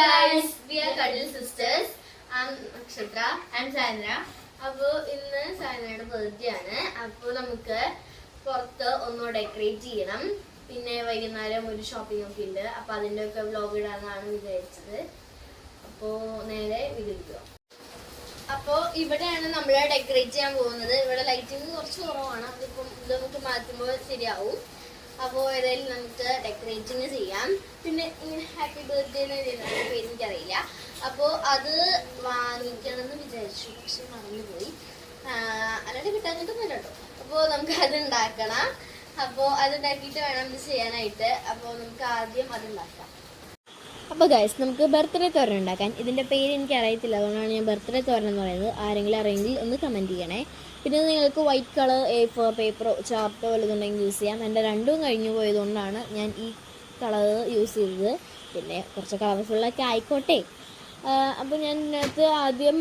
guys, we are Cuddle sisters Nakshatra and Sandra. അപ്പോൾ ഇന്ന് സാൻഡ്രയുടെ birthday ആണ്. അപ്പോൾ നമുക്ക് പുറത്ത് ഒന്ന് ഡെക്കറേറ്റ് ചെയ്യണം. പിന്നെ വൈകുന്നേരം ഒരു ഷോപ്പിംഗ് ഒക്കെ ഉണ്ട്. അപ്പോൾ അതിന്റെ ഒക്കെ വ്ലോഗ് ഇടാന്നാണ് വിചാരിച്ചത്. അപ്പോൾ നേരെ വീട്ടിലേക്ക് അപ്പോൾ ഇവിടെയാണ് നമ്മൾ ഡെക്കറേറ്റ് ചെയ്യാൻ പോകുന്നത്. ഇവിടെ ലൈറ്റിംഗ് കുറച്ച് കുറവാണ്. അതിപ്പം ഇത് നമുക്ക് മാറ്റുമ്പോൾ ശരിയാവും. അപ്പോൾ ഏതായാലും നമുക്ക് ഡെക്കറേറ്റിങ് ചെയ്യാം. പിന്നെ ഇങ്ങനെ ഹാപ്പി ബർത്ത്ഡേ എന്ന് എഴുതുന്ന പേര് എനിക്കറിയില്ല. അപ്പോൾ അത് വാങ്ങിക്കണമെന്ന് വിചാരിച്ചു. പക്ഷെ മറന്നുപോയി. അല്ലാണ്ട് കിട്ടാഞ്ഞിട്ടൊന്നുമില്ല കേട്ടോ. അപ്പോൾ നമുക്ക് അത് ഉണ്ടാക്കണം. അപ്പോൾ അത് ഉണ്ടാക്കിയിട്ട് വേണം ഇത് ചെയ്യാനായിട്ട്. അപ്പോൾ നമുക്ക് ആദ്യം അത് ഉണ്ടാക്കാം. അപ്പോൾ ഗൈസ് നമുക്ക് ബർത്ത്ഡേ തോരൻ ഉണ്ടാക്കാൻ. ഇതിന്റെ പേര് എനിക്ക് അറിയത്തില്ല അതുകൊണ്ടാണ് ഞാൻ ബർത്ത്ഡേ തോരൻ എന്ന് പറയുന്നത്. ആരെങ്കിലും അറിയെങ്കിൽ ഒന്ന് കമന്റ് ചെയ്യണേ. പിന്നെ നിങ്ങൾക്ക് വൈറ്റ് കളർ എ ഫോർ പേപ്പറോ ചാർട്ടോ വല്ലതുണ്ടെങ്കിൽ യൂസ് ചെയ്യാം. എന്റെ രണ്ടും കഴിഞ്ഞു പോയതുകൊണ്ടാണ് ഞാൻ ഈ കളർ യൂസ് ചെയ്തത്. പിന്നെ കുറച്ച് കളർഫുള്ളൊക്കെ ആയിക്കോട്ടെ. അപ്പോൾ ഞാൻ ഇതിനകത്ത് ആദ്യം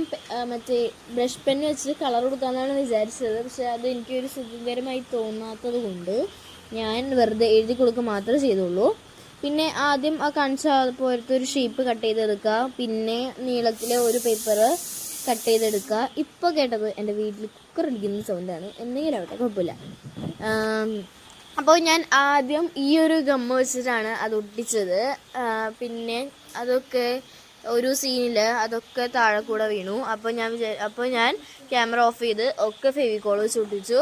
മറ്റേ ബ്രഷ് പെൻ വെച്ച് കളർ കൊടുക്കാമെന്നാണ് വിചാരിച്ചത്. പക്ഷേ അത് എനിക്കൊരു സുഖകരമായി തോന്നാത്തത് കൊണ്ട് ഞാൻ വെറുതെ എഴുതി കൊടുക്കുക മാത്രമേ ചെയ്തുള്ളൂ. പിന്നെ ആദ്യം ആ കാണിച്ച പോലത്തെ ഒരു ഷേപ്പ് കട്ട് ചെയ്തെടുക്കുക. പിന്നെ നീളത്തിലെ ഒരു പേപ്പർ കട്ട് ചെയ്തെടുക്കുക. ഇപ്പോൾ കേട്ടത് എന്റെ വീട്ടിൽ കുക്കർ അടിക്കുന്ന സൗണ്ടാണ് എന്തെങ്കിലും ആവട്ടെ കുഴപ്പമില്ല. അപ്പോൾ ഞാൻ ആദ്യം ഈ ഒരു ഗമ്മ വെച്ചിട്ടാണ് അത് ഒട്ടിച്ചത്. പിന്നെ അതൊക്കെ ഒരു സീനിൽ അതൊക്കെ താഴെ കൂടെ വീണു. അപ്പോൾ ഞാൻ അപ്പോൾ ഞാൻ ക്യാമറ ഓഫ് ചെയ്ത് ഒക്കെ ഫെവിക്കോൾ വെച്ച് ഒട്ടിച്ചു.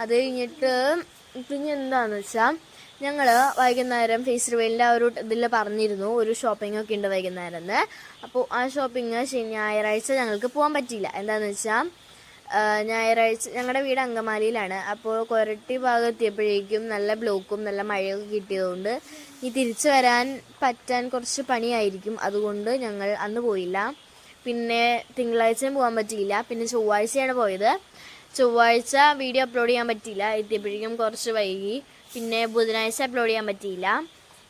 അത് കഴിഞ്ഞിട്ട് പിന്നെ എന്താണെന്ന് വെച്ചാൽ ഞങ്ങൾ വൈകുന്നേരം ഫേസ് റിവെയിലിന്റെ ആ ഒരു ഇതിൽ പറഞ്ഞിരുന്നു ഒരു ഷോപ്പിംഗ് ഒക്കെ ഉണ്ട് വൈകുന്നേരം അപ്പോൾ ആ ഷോപ്പിംഗ് ശനി ഞായറാഴ്ച ഞങ്ങൾക്ക് പോകാൻ പറ്റിയില്ല. എന്താണെന്ന് വെച്ചാൽ ഞായറാഴ്ച ഞങ്ങളുടെ വീട് അങ്കമാലിയിലാണ്. അപ്പോൾ കൊരട്ടി ഭാഗം എത്തിയപ്പോഴേക്കും നല്ല ബ്ലോക്കും നല്ല മഴയൊക്കെ കിട്ടിയതുകൊണ്ട് ഇനി തിരിച്ചു വരാൻ പറ്റാൻ കുറച്ച് പണിയായിരിക്കും. അതുകൊണ്ട് ഞങ്ങൾ അന്ന് പോയില്ല. പിന്നെ തിങ്കളാഴ്ചയും പോകാൻ പറ്റിയില്ല. പിന്നെ ചൊവ്വാഴ്ചയാണ് പോയത്. ചൊവ്വാഴ്ച വീഡിയോ അപ്ലോഡ് ചെയ്യാൻ പറ്റിയില്ല. എത്തിയപ്പോഴേക്കും കുറച്ച് വൈകി. പിന്നെ ബുധനാഴ്ച അപ്ലോഡ് ചെയ്യാൻ പറ്റിയില്ല.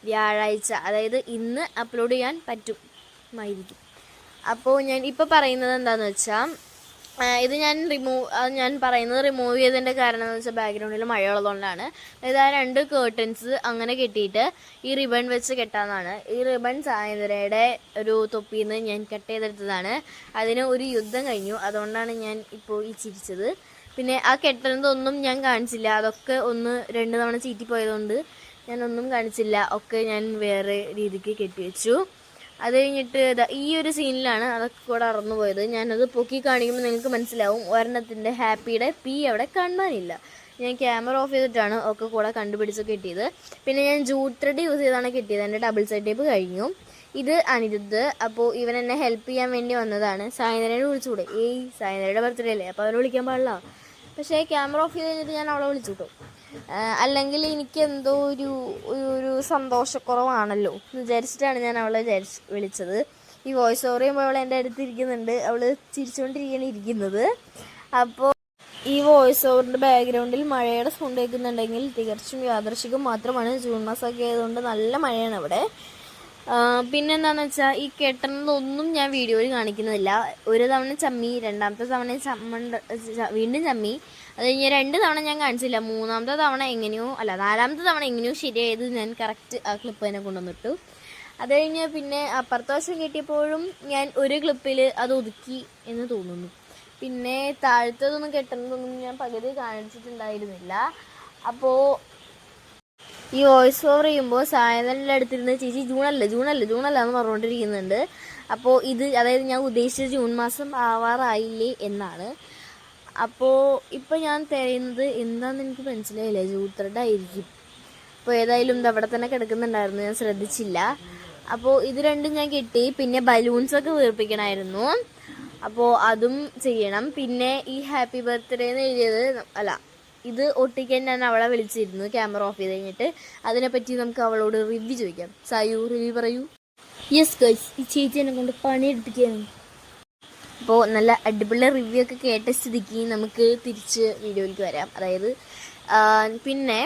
വ്യാഴാഴ്ച അതായത് ഇന്ന് അപ്ലോഡ് ചെയ്യാൻ പറ്റുമായിരിക്കും. അപ്പോൾ ഞാൻ ഇപ്പോൾ പറയുന്നത് എന്താണെന്ന് വെച്ചാൽ ഇത് ഞാൻ റിമൂവ് അത് ഞാൻ പറയുന്നത് റിമൂവ് ചെയ്തതിന്റെ കാരണം എന്ന് വെച്ചാൽ ബാക്ക്ഗ്രൗണ്ടിൽ മഴയുള്ളതുകൊണ്ടാണ്. അതായത് ആ രണ്ട് കേർട്ടൻസ് അങ്ങനെ കെട്ടിയിട്ട് ഈ റിബൺ വെച്ച് കെട്ടാന്നാണ്. ഈ റിബൺ സായന്തരയുടെ ഒരു തൊപ്പിയിൽ നിന്ന് ഞാൻ കട്ട് ചെയ്തെടുത്തതാണ്. അതിന് ഒരു യുദ്ധം കഴിഞ്ഞു. അതുകൊണ്ടാണ് ഞാൻ ഇപ്പോൾ ഈ ചിരിച്ചത്. പിന്നെ ആ കെട്ടുന്നതൊന്നും ഞാൻ കാണിച്ചില്ല. അതൊക്കെ ഒന്ന് രണ്ട് തവണ ചീറ്റിപ്പോയതുകൊണ്ട് ഞാനൊന്നും കാണിച്ചില്ല. ഒക്കെ ഞാൻ വേറെ രീതിക്ക് കെട്ടിവെച്ചു അത് കഴിഞ്ഞിട്ട് ഈ ഒരു സീനിലാണ് അതൊക്കെ കൂടെ അറന്നു പോയത്. ഞാനത് പൊക്കി കാണിക്കുമ്പോൾ നിങ്ങൾക്ക് മനസ്സിലാവും. ഒരെണ്ണത്തിന്റെ ഹാപ്പിയുടെ പി അവിടെ കാണാനില്ല. ഞാൻ ക്യാമറ ഓഫ് ചെയ്തിട്ടാണ് ഒക്കെ കൂടെ കണ്ടുപിടിച്ച് കിട്ടിയത്. പിന്നെ ഞാൻ ജൂട്ട് ത്രെഡ് യൂസ് ചെയ്താണ് കിട്ടിയത്. എന്റെ ഡബിൾ സൈഡ് ടേപ്പ് കഴിഞ്ഞു. ഇത് അനിരുദ്ധ്. അപ്പോൾ ഇവൻ എന്നെ ഹെൽപ്പ് ചെയ്യാൻ വേണ്ടി വന്നതാണ്. സായനരയോട് വിളിച്ചുകൂടെ? ഏയ് സായനരയുടെ ബർത്ത്ഡേ അല്ലേ? അപ്പോൾ അവരെ വിളിക്കാൻ പാടില്ല. പക്ഷേ ക്യാമറ ഓഫ് ചെയ്ത് കഴിഞ്ഞിട്ട് ഞാൻ അവളെ വിളിച്ചു കേട്ടോ അല്ലെങ്കിൽ എനിക്ക് എന്തോ ഒരു ഒരു സന്തോഷക്കുറവാണല്ലോ എന്ന് വിചാരിച്ചിട്ടാണ് ഞാൻ അവളെ വിചാരിച്ച് വിളിച്ചത്. ഈ വോയിസ് ഓവർ ചെയ്യുമ്പോൾ അവൾ എന്റെ അടുത്ത് ഇരിക്കുന്നുണ്ട് അവൾ ചിരിച്ചുകൊണ്ടിരിക്കുകയാണ് ഇരിക്കുന്നത്. അപ്പോൾ ഈ വോയിസ് ഓവറിന്റെ ബാക്ക്ഗ്രൗണ്ടിൽ മഴയുടെ സൗണ്ട് കേൾക്കുന്നുണ്ടെങ്കിൽ തികച്ചും യാദർശികം മാത്രമാണ്. ജൂൺ മാസമൊക്കെ ആയതുകൊണ്ട് നല്ല മഴയാണ് അവിടെ. പിന്നെന്താന്ന് വെച്ചാൽ ഈ കെട്ടണതൊന്നും ഞാൻ വീഡിയോയിൽ കാണിക്കുന്നില്ല. ഒരു തവണ ചമ്മി രണ്ടാമത്തെ തവണ ചമ്മണ്ട വീണ്ടും ചമ്മി. അത് കഴിഞ്ഞ് രണ്ട് തവണ ഞാൻ കാണിച്ചില്ല. മൂന്നാമത്തെ തവണ എങ്ങനെയോ അല്ല നാലാമത്തെ തവണ എങ്ങനെയോ ശരിയായത് ഞാൻ കറക്റ്റ് ആ ക്ലിപ്പ് തന്നെ കൊണ്ടുവന്നിട്ടു. അത് കഴിഞ്ഞ് പിന്നെ അപ്പുറത്തെ വശം കിട്ടിയപ്പോഴും ഞാൻ ഒരു ക്ലിപ്പിൽ അത് ഒതുക്കി എന്ന് തോന്നുന്നു. പിന്നെ താഴത്തതൊന്നും കെട്ടുന്നതൊന്നും ഞാൻ പകുതി കാണിച്ചിട്ടുണ്ടായിരുന്നില്ല. അപ്പോൾ ഈ വോയിസ് ഓവർ ചെയ്യുമ്പോൾ സായനലിന്റെ അടുത്തിരുന്ന് ചേച്ചി ജൂണല്ല ജൂണല്ല ജൂണല്ല എന്ന് പറഞ്ഞുകൊണ്ടിരിക്കുന്നുണ്ട്. അപ്പോൾ ഇത് അതായത് ഞാൻ ഉദ്ദേശിച്ച ജൂൺ മാസം ആവാറായില്ലേ എന്നാണ്. അപ്പോൾ ഇപ്പോൾ ഞാൻ തിരയുന്നത് എന്താണെന്ന് എനിക്ക് മനസ്സിലായില്ല. ജൂത്രഡ് ആയിരിക്കും അപ്പോൾ ഏതായാലും ഇത് അവിടെ തന്നെ കിടക്കുന്നുണ്ടായിരുന്നു. ഞാൻ ശ്രദ്ധിച്ചില്ല. അപ്പോൾ ഇത് രണ്ടും ഞാൻ കിട്ടി പിന്നെ ബലൂൺസൊക്കെ വീർപ്പിക്കണമായിരുന്നു അപ്പോൾ അതും ചെയ്യണം. പിന്നെ ഈ ഹാപ്പി ബർത്ത്ഡേ എന്ന് എഴുതിയത് അല്ല ഇത് ഒട്ടിക്കാൻ ഞാൻ അവളെ വിളിച്ചിരുന്നു. ക്യാമറ ഓഫ് ചെയ്ത് കഴിഞ്ഞിട്ട്. അതിനെപ്പറ്റി നമുക്ക് അവളോട് റിവ്യൂ ചോദിക്കാം. സായു റിവ്യൂ പറയൂ. യെസ് ഗൈസ് ഈ ചേച്ചി എന്നെ കൊണ്ട് പണിയെടുപ്പിക്കുകയാണ്. അപ്പോൾ നല്ല അടിപൊളി റിവ്യൂ ഒക്കെ കേട്ട സ്ഥിതിക്ക് നമുക്ക് തിരിച്ച് വീഡിയോയിലേക്ക് വരാം. അതായത് പിന്നെ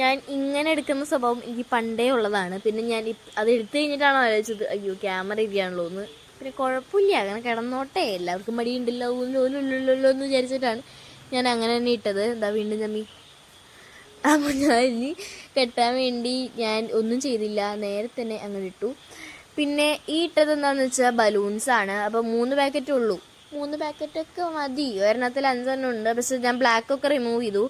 ഞാൻ ഇങ്ങനെ എടുക്കുന്ന സ്വഭാവം എനിക്ക് പണ്ടേ ഉള്ളതാണ്. പിന്നെ ഞാൻ അത് എടുത്തു കഴിഞ്ഞിട്ടാണ് ആലോചിച്ചത് അയ്യോ ക്യാമറ ഇരിക്കുകയാണല്ലോ എന്ന്. പിന്നെ കുഴപ്പമില്ല അങ്ങനെ കിടന്നോട്ടെ. എല്ലാവർക്കും മടിയുണ്ടല്ലോ ഉള്ളുള്ളൂ എന്ന് വിചാരിച്ചിട്ടാണ് ഞാൻ അങ്ങനെ തന്നെ ഇട്ടത്. എന്താ വീണ്ടും ചമ്മി അപ്പോൾ ഞാൻ ഇനി കെട്ടാൻ വേണ്ടി ഞാൻ ഒന്നും ചെയ്തില്ല. നേരെ തന്നെ അങ്ങനെ ഇട്ടു. പിന്നെ ഈ ഇട്ടത് എന്താണെന്ന് വെച്ചാൽ ബലൂൺസ് ആണ്. അപ്പോൾ മൂന്ന് പാക്കറ്റേ ഉള്ളൂ. മൂന്ന് പാക്കറ്റൊക്കെ മതി. ഒരെണ്ണത്തിൽ അഞ്ചെണ്ണം ഉണ്ട്. പക്ഷെ ഞാൻ ബ്ലാക്ക് ഒക്കെ റിമൂവ് ചെയ്തു.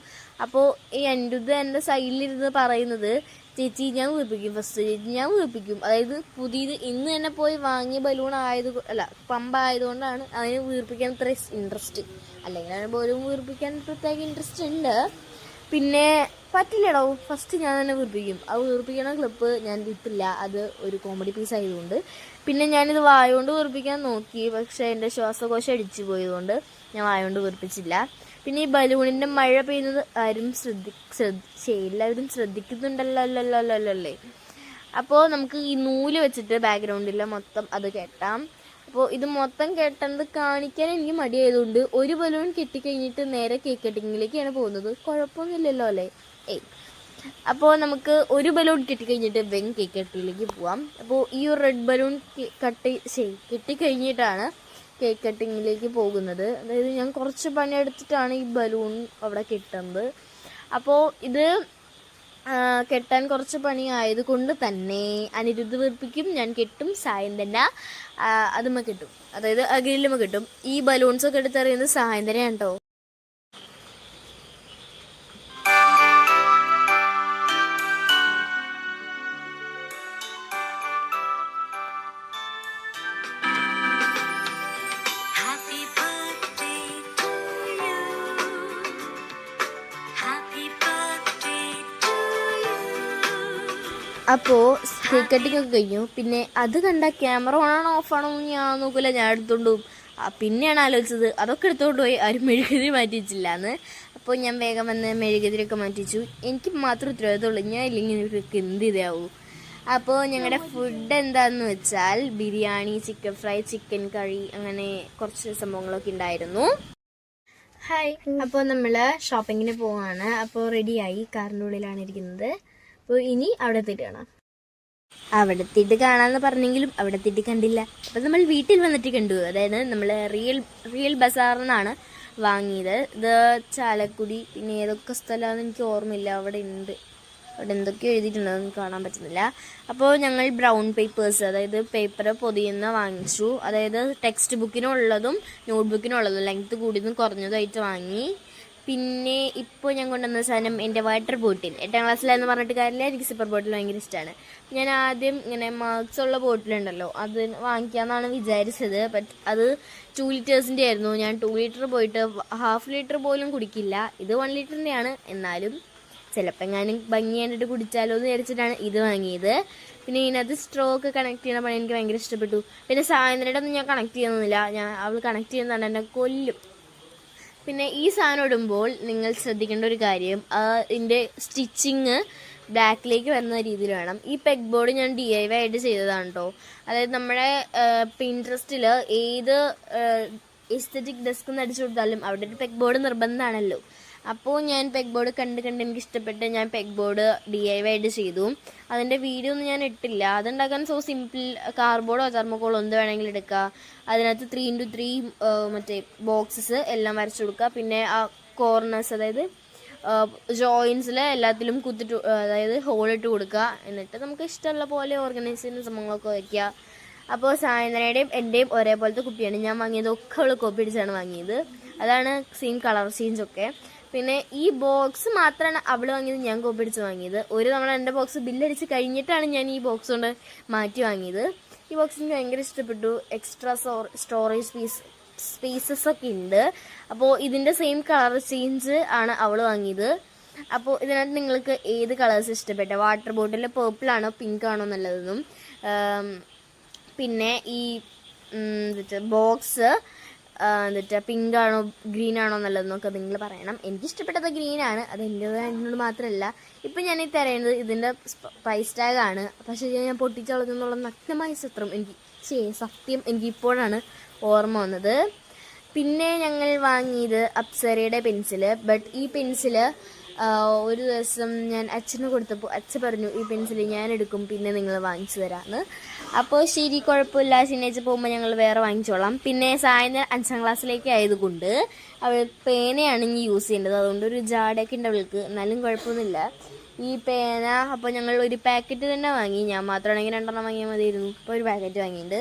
അപ്പോൾ ഈ എന്റെ ഇത് എന്റെ സൈഡിലിരുന്ന് പറയുന്നത് ചേച്ചി ഞാൻ വീർപ്പിക്കും. ഫസ്റ്റ് ചേച്ചി ഞാൻ വീർപ്പിക്കും. അതായത് പുതിയത് ഇന്ന് തന്നെ പോയി വാങ്ങിയ ബലൂൺ ആയത് അല്ല പമ്പ് ആയതുകൊണ്ടാണ് അതിന് വീർപ്പിക്കാൻ ഇത്ര ഇൻട്രസ്റ്റ് അല്ലെങ്കിൽ ബലൂൺ വീർപ്പിക്കാൻ പ്രത്യേക ഇൻട്രസ്റ്റ് ഉണ്ട്. പിന്നെ പറ്റില്ലടോ. ഫസ്റ്റ് ഞാൻ തന്നെ വീർപ്പിക്കും. ആ വീർപ്പിക്കണ ക്ലിപ്പ് ഞാൻ ഇട്ടില്ല. അത് ഒരു കോമഡി പീസ് ആയതുകൊണ്ട്. പിന്നെ ഞാനിത് വായുകൊണ്ട് വീർപ്പിക്കാൻ നോക്കി. പക്ഷേ എന്റെ ശ്വാസകോശം അടിച്ചു പോയതുകൊണ്ട് ഞാൻ വായുകൊണ്ട് വീർപ്പിച്ചില്ല. പിന്നെ ഈ ബലൂണിന്റെ മഴ പെയ്യുന്നത് ആരും ശ്രദ്ധി ശ്രദ്ധ എല്ലാവരും ശ്രദ്ധിക്കുന്നുണ്ടല്ലോ അപ്പോൾ നമുക്ക് ഈ നൂൽ വെച്ചിട്ട് ബാക്ക്ഗ്രൗണ്ടിൽ മൊത്തം അത് കെട്ടാം. അപ്പോൾ ഇത് മൊത്തം കെട്ടുന്നത് കാണിക്കാൻ എനിക്ക് മടിയായതുകൊണ്ട് ഒരു ബലൂൺ കെട്ടിക്കഴിഞ്ഞിട്ട് നേരെ കേക്ക് കട്ടിങ്ങിലേക്കാണ് പോകുന്നത്. കുഴപ്പമൊന്നുമില്ലല്ലോ അല്ലേ? ഏയ്. അപ്പോൾ നമുക്ക് ഒരു ബലൂൺ കിട്ടിക്കഴിഞ്ഞിട്ട് വെൻ കേക്ക് കട്ടിയിലേക്ക് പോവാം. അപ്പോൾ ഈ ഒരു റെഡ് ബലൂൺ കട്ട് ശരി കിട്ടിക്കഴിഞ്ഞിട്ടാണ് കേക്ക് കട്ടിങ്ങിലേക്ക് പോകുന്നത്. അതായത് ഞാൻ കുറച്ച് പണിയെടുത്തിട്ടാണ് ഈ ബലൂൺ അവിടെ കിട്ടുന്നത്. അപ്പോൾ ഇത് കെട്ടാൻ കുറച്ച് പണി ആയതുകൊണ്ട് തന്നെ അനിരുദ്ധ വീർപ്പിക്കും ഞാൻ കെട്ടും സായം തന്നെ അതുമ്മ കിട്ടും. അതായത് അകിലുമ്മ കിട്ടും. ഈ ബലൂൺസൊക്കെ എടുത്തറിയുന്നത് സായം തന്നെയാണ് കേട്ടോ അപ്പോൾ ക്രിക്കറ്റിങ്ങൊക്കെ കഴിഞ്ഞു. പിന്നെ അത് കണ്ട ക്യാമറ ഓൺ ആണോ ഓഫ് ആണോ എന്ന് ഞാൻ നോക്കില്ല ഞാൻ എടുത്തോണ്ട് പിന്നെയാണ് ആലോചിച്ചത്. അതൊക്കെ എടുത്തോണ്ട് പോയി. ആരും മെഴുകുതിരി മാറ്റിച്ചില്ല എന്ന് അപ്പോൾ ഞാൻ വേഗം വന്ന് മെഴുകുതിരിയൊക്കെ മാറ്റിച്ചു. എനിക്ക് മാത്രം ഉത്തരവാദിത്തമുള്ളൂ. ഞാൻ ഇല്ലെങ്കിൽ ഇവർക്ക് എന്ത് ഇതാവൂ? അപ്പോൾ ഞങ്ങളുടെ ഫുഡ് എന്താന്ന് വെച്ചാൽ biryani chicken fry chicken curry അങ്ങനെ കുറച്ച് സംഭവങ്ങളൊക്കെ ഉണ്ടായിരുന്നു. ഹായ് അപ്പോൾ നമ്മൾ ഷോപ്പിങ്ങിന് പോവാണ്. അപ്പോൾ റെഡിയായി കാറിന്റെ ഉള്ളിലാണ് ഇരിക്കുന്നത്. അപ്പോൾ ഇനി അവിടെ കാണാം. അവിടെ എത്തിയിട്ട് കാണാന്ന് പറഞ്ഞെങ്കിലും അവിടെ എത്തിയിട്ട് കണ്ടില്ല. അപ്പൊ നമ്മൾ വീട്ടിൽ വന്നിട്ട് കണ്ടു. അതായത് നമ്മൾ റിയൽ റിയൽ ബസാറിൽ നിന്നാണ് വാങ്ങിയത്. ഇത് ചാലക്കുടി പിന്നെ ഏതൊക്കെ സ്ഥലമാണെന്ന് എനിക്ക് ഓർമ്മയില്ല. അവിടെ ഉണ്ട്. അവിടെ എന്തൊക്കെ എഴുതിയിട്ടുണ്ടെന്ന് കാണാൻ പറ്റുന്നില്ല. അപ്പോൾ ഞങ്ങൾ ബ്രൗൺ പേപ്പേഴ്സ് അതായത് പേപ്പർ പൊതിയുന്ന വാങ്ങിച്ചു. അതായത് ടെക്സ്റ്റ് ബുക്കിനുള്ളതും നോട്ട് ബുക്കിനുള്ളതും ലെങ്ത് കൂടിയതും കുറഞ്ഞതുമായിട്ട് വാങ്ങി. പിന്നെ ഇപ്പോൾ ഞാൻ കൊണ്ടുവന്ന സാധനം എന്റെ വാട്ടർ ബോട്ടിൽ എട്ടാം ക്ലാസ്സിലാന്ന് പറഞ്ഞിട്ട് കാര്യമില്ല. എനിക്ക് സൂപ്പർ ബോട്ടിൽ ഭയങ്കര ഇഷ്ടമാണ് ഞാൻ ആദ്യം ഇങ്ങനെ മാർക്സ് ഉള്ള ബോട്ടിലുണ്ടല്ലോ അത് വാങ്ങിക്കാമെന്നാണ് വിചാരിച്ചത്. ബട്ട് അത് ടു ലിറ്റേഴ്സിന്റെ ആയിരുന്നു. ഞാൻ ടു ലിറ്റർ പോയിട്ട് ഹാഫ് ലിറ്റർ പോലും കുടിക്കില്ല. ഇത് വൺ ലിറ്ററിന്റെയാണ് എന്നാലും ചിലപ്പോൾ എങ്ങാനും ഭംഗി കണ്ടിട്ട് കുടിച്ചാലോ എന്ന് വിചാരിച്ചിട്ടാണ് ഇത് വാങ്ങിയത്. പിന്നെ ഇതിനകത്ത് സ്ട്രോ ഒക്കെ കണക്ട് ചെയ്യുന്ന പണി എനിക്ക് ഭയങ്കര ഇഷ്ടപ്പെട്ടു. പിന്നെ സായന്ത്രയുടെ ഒന്നും ഞാൻ കണക്ട് ചെയ്യുന്നില്ല ഞാൻ അവൾ കണക്ട് ചെയ്യുന്നതാണ് എന്നെ കൊല്ലും. പിന്നെ ഈ സാധനം ഇടുമ്പോൾ നിങ്ങൾ ശ്രദ്ധിക്കേണ്ട ഒരു കാര്യം അതിന്റെ സ്റ്റിച്ചിങ് ബാക്കിലേക്ക് വരുന്ന രീതിയിൽ വേണം. ഈ പെഗ് ബോർഡ് ഞാൻ ഡി ഐ വൈ ആയിട്ട് ചെയ്തതാണ് കേട്ടോ അതായത് നമ്മുടെ പിൻട്രസ്റ്റിൽ ഏത് എസ്തറ്റിക് ഡെസ്ക് എന്ന് അടിച്ചു കൊടുത്താലും അവിടെ ഒരു പെഗ് ബോർഡ് നിർബന്ധമാണല്ലോ. അപ്പോൾ ഞാൻ പെഗ് ബോർഡ് കണ്ട് കണ്ട് എനിക്ക് ഇഷ്ടപ്പെട്ട് ഞാൻ peg board D I Y ആയിട്ട് ചെയ്തു. അതിന്റെ വീഡിയോ ഒന്നും ഞാൻ ഇട്ടില്ല. അതുണ്ടാക്കാൻ സോ സിമ്പിൾ കാർബോർഡോ തെർമോക്കോളോ എന്ത് വേണമെങ്കിലും എടുക്കുക അതിനകത്ത് ത്രീ ഇന്റു ത്രീ മറ്റേ ബോക്സസ് എല്ലാം വരച്ചു കൊടുക്കുക പിന്നെ ആ കോർണേഴ്സ് അതായത് ജോയിൻസിൽ എല്ലാത്തിലും കുത്തിട്ട് അതായത് ഹോളിട്ട് കൊടുക്കുക എന്നിട്ട് നമുക്ക് ഇഷ്ടമുള്ള പോലെ ഓർഗനൈസ് ചെയ്യുന്ന സംഭവങ്ങളൊക്കെ വയ്ക്കുക അപ്പോൾ സായന്ത്രയുടെയും എന്റെയും ഒരേപോലത്തെ കുപ്പിയാണ്. ഞാൻ വാങ്ങിയത് ഒക്കെ അവൾ കോപ്പി അടിച്ചാണ് വാങ്ങിയത്. അതാണ് സെയിം കളർ ചേഞ്ച് ഒക്കെ. പിന്നെ ഈ ബോക്സ് മാത്രമാണ് അവൾ വാങ്ങിയത് ഞാൻ കോപ്പി അടിച്ച് വാങ്ങിയത്. ഒരു തവണ എന്റെ ബോക്സ് ബില്ലടിച്ച് കഴിഞ്ഞിട്ടാണ് ഞാൻ ഈ ബോക്സ് കൊണ്ട് മാറ്റി വാങ്ങിയത്. ഈ ബോക്സ് എനിക്ക് ഭയങ്കര ഇഷ്ടപ്പെട്ടു. എക്സ്ട്രാ സ്റ്റോറേജ് സ്പേസ് സ്പേസസ് ഒക്കെ ഉണ്ട്. അപ്പോൾ ഇതിന്റെ സെയിം കളർ ചേഞ്ച് ആണ് അവൾ വാങ്ങിയത്. അപ്പോൾ ഇതിനകത്ത് നിങ്ങൾക്ക് ഏത് കളേഴ്സ് ഇഷ്ടപ്പെട്ട? വാട്ടർ ബോട്ടിൽ പേർപ്പിൾ ആണോ പിങ്ക് ആണോ എന്നുള്ളതെന്നും പിന്നെ ഈ ബോക്സ് എന്നിട്ട് പിങ്ക് ആണോ ഗ്രീൻ ആണോ എന്നുള്ളതെന്നൊക്കെ നിങ്ങൾ പറയണം. എനിക്ക് ഇഷ്ടപ്പെട്ടത് ഗ്രീൻ ആണ് അത് എന്റേതായതിനോട് മാത്രമല്ല ഇപ്പം ഞാൻ ഈ തരയുന്നത് ഇതിന്റെ പ്രൈസ് ടാഗ് ആണ്. പക്ഷേ ഞാൻ പൊട്ടിച്ചളഞ്ഞെന്നുള്ള നഗ്നമായ ചിത്രം എനിക്ക് ചേ സത്യം എനിക്ക് ഇപ്പോഴാണ് ഓർമ്മ വന്നത്. പിന്നെ ഞങ്ങൾ വാങ്ങിയത് അപ്സരയുടെ പെൻസിൽ ബട്ട് ഈ പെൻസിൽ ഒരു ദിവസം ഞാൻ അച്ഛന് കൊടുത്തപ്പോൾ അച്ഛൻ പറഞ്ഞു ഈ പെൻസിൽ ഞാൻ എടുക്കും പിന്നെ നിങ്ങൾ വാങ്ങിച്ചു തരാമെന്ന് അപ്പോൾ ശരി കുഴപ്പമില്ല. ശനിയാഴ്ച പോകുമ്പോൾ ഞങ്ങൾ വേറെ വാങ്ങിച്ചോളാം. പിന്നെ സായന്തരം അഞ്ചാം ക്ലാസ്സിലേക്ക് ആയതുകൊണ്ട് അവൾ പേനയാണ് ഇനി യൂസ് ചെയ്യേണ്ടത്. അതുകൊണ്ട് ഒരു ജാടൊക്കെ ഉണ്ട് അവൾക്ക്. എന്നാലും കുഴപ്പമൊന്നുമില്ല. ഈ പേന അപ്പോൾ ഞങ്ങൾ ഒരു പാക്കറ്റ് തന്നെ വാങ്ങി. ഞാൻ മാത്രമാണെങ്കിൽ രണ്ടെണ്ണം വാങ്ങിയാൽ മതിയായിരുന്നു. അപ്പോൾ ഒരു പാക്കറ്റ് വാങ്ങിയിട്ടുണ്ട്.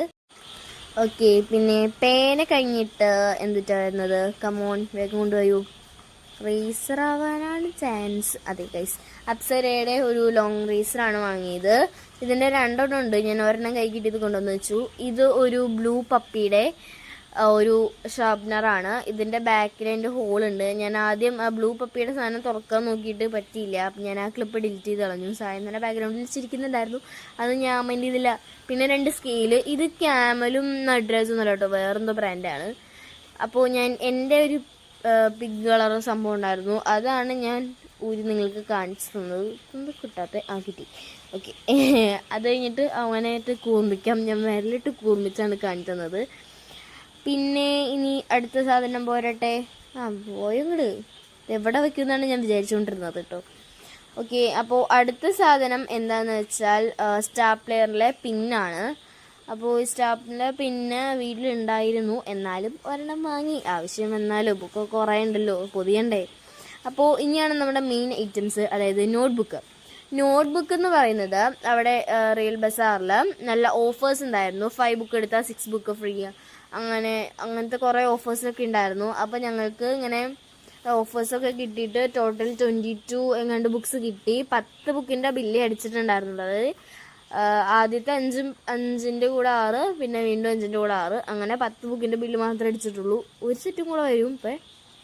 ഓക്കെ പിന്നെ പേന കഴിഞ്ഞിട്ട് എന്തിട്ടാ വരുന്നത്? കമോൺ വേഗം കൊണ്ടുപോയൂ. റേസർ ആവാനാണ് ചാൻസ് അതെ ഗൈസ് അപ്സരയുടെ ഒരു ലോങ് റേസറാണ് വാങ്ങിയത്. ഇതിന്റെ രണ്ടെണ്ണം ഉണ്ട്. ഞാൻ ഒരെണ്ണം കൈ കിട്ടിയത് കൊണ്ടുവന്ന് വെച്ചു. ഇത് ഒരു ബ്ലൂ പപ്പിയുടെ ഒരു ഷാർപ്നറാണ് ഇതിന്റെ ബാക്കിൽ അതിന്റെ ഹോൾ ഉണ്ട്. ഞാൻ ആദ്യം ആ ബ്ലൂ പപ്പിയുടെ സാധനം തുറക്കാൻ നോക്കിയിട്ട് പറ്റിയില്ല. അപ്പം ഞാൻ ആ ക്ലിപ്പ് ഡിലീറ്റ് ചെയ്ത് കളഞ്ഞു. സായന്തന ബാക്ക്ഗ്രൗണ്ടിൽ ചിരിക്കുന്നുണ്ടായിരുന്നു. അത് ഞാൻ മൈൻഡ് ചെയ്തില്ല. പിന്നെ രണ്ട് സ്കെയിൽ ഇത് ക്യാമലും നഡ്രാജും എന്നല്ല കേട്ടോ. വേറെന്തോ ബ്രാൻഡാണ് അപ്പോൾ ഞാൻ എന്റെ ഒരു പിഗ് കളർ സംഭവം ഉണ്ടായിരുന്നു. അതാണ് ഞാൻ ഊരി നിങ്ങൾക്ക് കാണിച്ചു തന്നത് ഒന്ന് കിട്ടാത്ത? ആ കിട്ടി. ഓക്കെ അത് കഴിഞ്ഞിട്ട് അവനായിട്ട് കൂർമ്മിക്കാം. ഞാൻ വിരലിട്ട് കൂർമ്മിച്ചാണ് കാണിച്ചു തന്നത് പിന്നെ ഇനി അടുത്ത സാധനം പോരട്ടെ? ആ പോയങ്ങട് എവിടെ വെക്കുമെന്നാണ് ഞാൻ വിചാരിച്ചുകൊണ്ടിരുന്നത് കേട്ടോ. ഓക്കെ അപ്പോൾ അടുത്ത സാധനം എന്താണെന്ന് വെച്ചാൽ സ്റ്റാപ്ലെയറിലെ പിന്നാണ്. അപ്പോൾ ഈ സ്റ്റാപ്ലിന്റെ പിന്നെ വീട്ടിലുണ്ടായിരുന്നു. എന്നാലും ഒരെണ്ണം വാങ്ങി. ആവശ്യം വന്നാലും? ബുക്ക് കുറേ ഉണ്ടല്ലോ പൊതിയണ്ടേ? അപ്പോൾ ഇനിയാണ് നമ്മുടെ മെയിൻ ഐറ്റംസ് അതായത് നോട്ട്ബുക്ക് നോട്ട്ബുക്ക് എന്ന് പറയുന്നത് അവിടെ റിയൽ ബസാറിൽ നല്ല ഓഫേഴ്സ് ഉണ്ടായിരുന്നു. ഫൈവ് ബുക്ക് എടുത്താൽ സിക്സ് ബുക്ക് ഫ്രീ അങ്ങനെ അങ്ങനത്തെ കുറേ ഓഫേഴ്സൊക്കെ ഉണ്ടായിരുന്നു. അപ്പോൾ ഞങ്ങൾക്ക് ഇങ്ങനെ ഓഫേഴ്സൊക്കെ കിട്ടിയിട്ട് ടോട്ടൽ ട്വന്റി ടു എങ്ങാണ്ട് ബുക്ക്സ് കിട്ടി. പത്ത് ബുക്കിന്റെ ബില്ല് അടിച്ചിട്ടുണ്ടായിരുന്നുള്ളത് അതായത് ആദ്യത്തെ അഞ്ചും അഞ്ചിന്റെ കൂടെ ആറ് പിന്നെ വീണ്ടും അഞ്ചിന്റെ കൂടെ ആറ്. അങ്ങനെ പത്ത് ബുക്കിന്റെ ബില്ല് മാത്രമേ അടിച്ചിട്ടുള്ളൂ. ഒരു സെറ്റും കൂടെ വരും ഇപ്പം.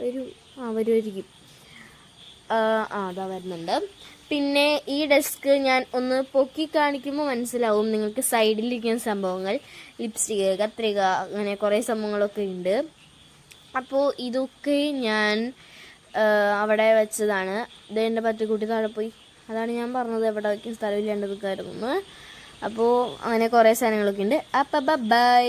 ഒരു ആ വരുമായിരിക്കും ആ അതാ വരുന്നുണ്ട്. പിന്നെ ഈ ഡെസ്ക് ഞാൻ ഒന്ന് പൊക്കി കാണിക്കുമ്പോൾ മനസ്സിലാവും നിങ്ങൾക്ക് സൈഡിലിരിക്കുന്ന സംഭവങ്ങൾ. ലിപ്സ്റ്റിക് കത്രിക അങ്ങനെ കുറേ സംഭവങ്ങളൊക്കെ ഉണ്ട്. അപ്പോൾ ഇതൊക്കെ ഞാൻ അവിടെ വെച്ചതാണ്. ഇത് എന്റെ പറ്റിക്കുട്ടി താഴെ പോയി. അതാണ് ഞാൻ പറഞ്ഞത് എവിടെ വയ്ക്കും സ്ഥലമില്ലാണ്ട് നിൽക്കായിരുന്നു അപ്പോൾ അങ്ങനെ കുറേ സാധനങ്ങളൊക്കെ ഉണ്ട്. അപ്പം ബൈ